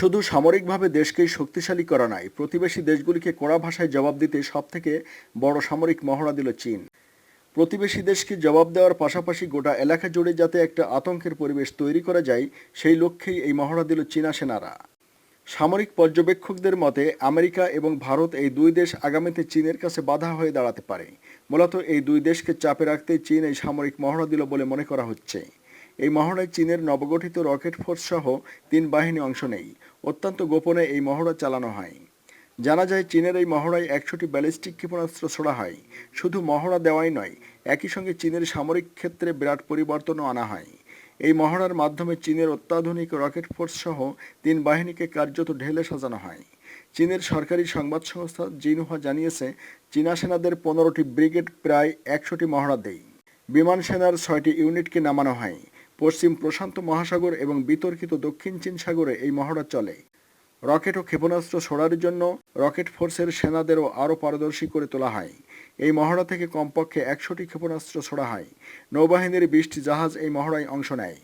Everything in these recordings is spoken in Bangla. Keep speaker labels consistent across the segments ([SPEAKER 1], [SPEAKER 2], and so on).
[SPEAKER 1] শুধু সামরিকভাবে দেশকেই শক্তিশালী করা নয়, প্রতিবেশী দেশগুলিকে কড়া ভাষায় জবাব দিতে সবথেকে বড় সামরিক মহড়া দিল চীন। প্রতিবেশী দেশকে জবাব দেওয়ার পাশাপাশি গোটা এলাকা জুড়ে যাতে একটা আতঙ্কের পরিবেশ তৈরি করা যায়, সেই লক্ষ্যেই এই মহড়া দিল চীনা সেনারা। সামরিক পর্যবেক্ষকদের মতে, আমেরিকা এবং ভারত এই দুই দেশ আগামীতে চীনের কাছে বাধা হয়ে দাঁড়াতে পারে। মূলত এই দুই দেশকে চাপে রাখতে চীন এই সামরিক মহড়া দিল বলে মনে করা হচ্ছে। এই মহড়ায় চীনের নবগঠিত রকেট ফোর্স সহ তিন বাহিনী অংশ নেই। অত্যন্ত গোপনে এই মহড়া চালানো হয়। জানা যায়, চীনের এই মহড়ায় একশোটি ব্যালিস্টিক ক্ষেপণাস্ত্র ছোড়া হয়। শুধু মহড়া দেওয়াই নয়, একই সঙ্গে চীনের সামরিক ক্ষেত্রে বিরাট পরিবর্তনও আনা হয়। এই মহড়ার মাধ্যমে চীনের অত্যাধুনিক রকেট ফোর্স সহ তিন বাহিনীকে কার্যত ঢেলে সাজানো হয়। চীনের সরকারি সংবাদ সংস্থা জিনহুয়া জানিয়েছে, চীনা সেনাদের পনেরোটি ব্রিগেড প্রায় একশোটি মহড়া দেয়। বিমান সেনার ছয়টি ইউনিটকে নামানো হয়। পশ্চিম প্রশান্ত মহাসাগর এবং বিতর্কিত দক্ষিণ চীন সাগরে এই মহড়া চলে। রকেট ও ক্ষেপণাস্ত্র ছোড়ার জন্য রকেট ফোর্সের সেনাদেরও আরও পারদর্শী করে তোলা হয়। এই মহড়া থেকে কমপক্ষে একশোটি ক্ষেপণাস্ত্র ছোড়া হয়। নৌবাহিনীর বিশটি জাহাজ এই মহড়ায় অংশ নেয়।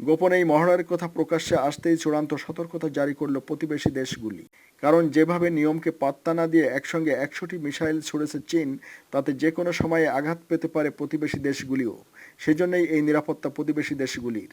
[SPEAKER 1] গোপনে এই মহড়ার কথা প্রকাশ্যে আসতেই চূড়ান্ত সতর্কতা জারি করল প্রতিবেশী দেশগুলি। কারণ যেভাবে নিয়মকে পাত্তা না দিয়ে একসঙ্গে একশোটি মিসাইল ছুড়েছে চীন, তাতে যে কোনো সময়ে আঘাত পেতে পারে প্রতিবেশী দেশগুলিও। সেজন্যই এই নিরাপত্তা প্রতিবেশী দেশগুলির।